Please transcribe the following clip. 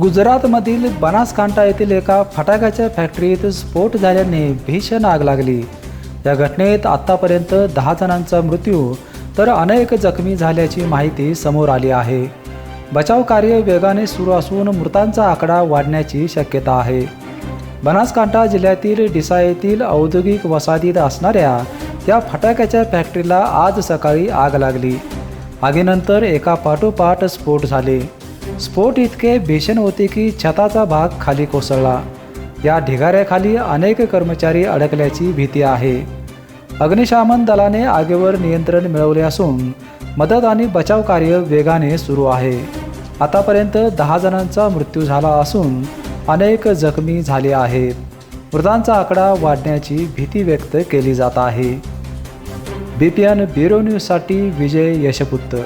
गुजरातमधील बनासकांठा येथील एका फटाक्याच्या फॅक्टरीत स्फोट झाल्याने भीषण आग लागली. या घटनेत आत्तापर्यंत दहा जणांचा मृत्यू तर अनेक जखमी झाल्याची माहिती समोर आली आहे. बचाव कार्य वेगाने सुरू असून मृतांचा आकडा वाढण्याची शक्यता आहे. बनासकांठा जिल्ह्यातील डिसा येथील औद्योगिक वसाहतीत असणाऱ्या या फटाक्याच्या फॅक्टरीला आज सकाळी आग लागली. आगीनंतर एका पाठोपाठ स्फोट झाले. स्फोट इतके भीषण होते की छताचा भाग खाली कोसळला. या ढिगाऱ्याखाली अनेक कर्मचारी अडकल्याची भीती आहे. अग्निशामन दलाने आगीवर नियंत्रण मिळवले असून मदत आणि बचाव कार्य वेगाने सुरू आहे. आतापर्यंत दहा जणांचा मृत्यू झाला असून अनेक जखमी झाले आहेत. मृतांचा आकडा वाढण्याची भीती व्यक्त केली जात आहे. बीपीएन ब्युरो न्यूजसाठी विजय यशपुत्र